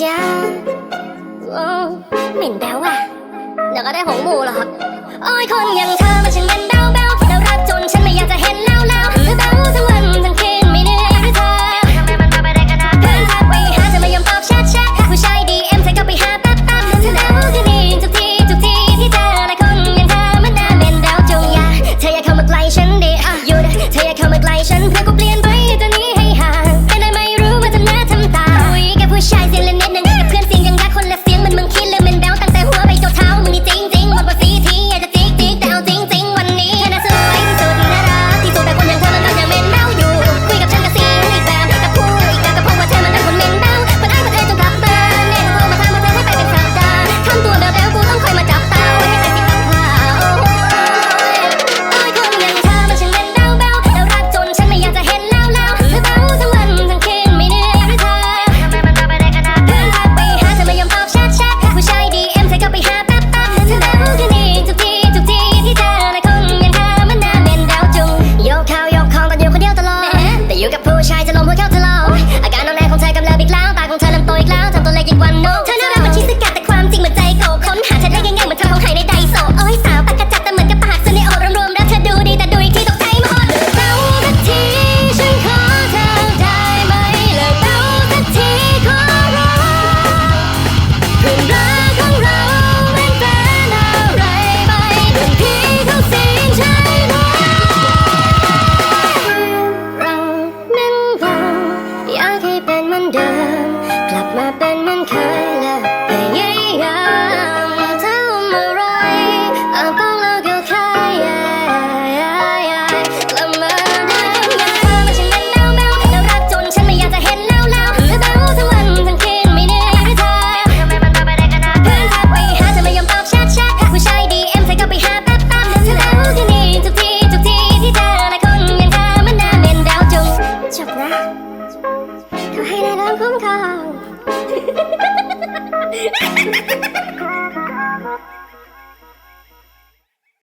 จ้าโอ้เหม็นแบ้ว่ะเดี๋ก็ได้หงมูหรอกอ้ยคนอย่างเธอมันช่างเย็นเบ้วแบ้วคิดแล้วรักจนฉันไม่อยากจะเห็นแล้วแล้วเธอแบ้วทั้งวันทั้งคืนไม่เหนื่อยหรือเธอทำไมมันมาไปได้ขนาดเพื่อนทักไปหาเธอไม่ยอมตอบแชทแชทผู้ชายดีเอ็มเธอก็ไปหาแป๊บแป๊บเธอแบ้วคืนนี้ทุกทีทุกทีที่เจอนะคนอย่างเธอมันน่าเป็นเบ้วจงอย่าเธออย่าเข้ามาใกล้ฉันดิอะหยุดเธออย่าเข้ามาใกล้ฉันเพื่อกู ขอให้ได้เรับคุ้มครอง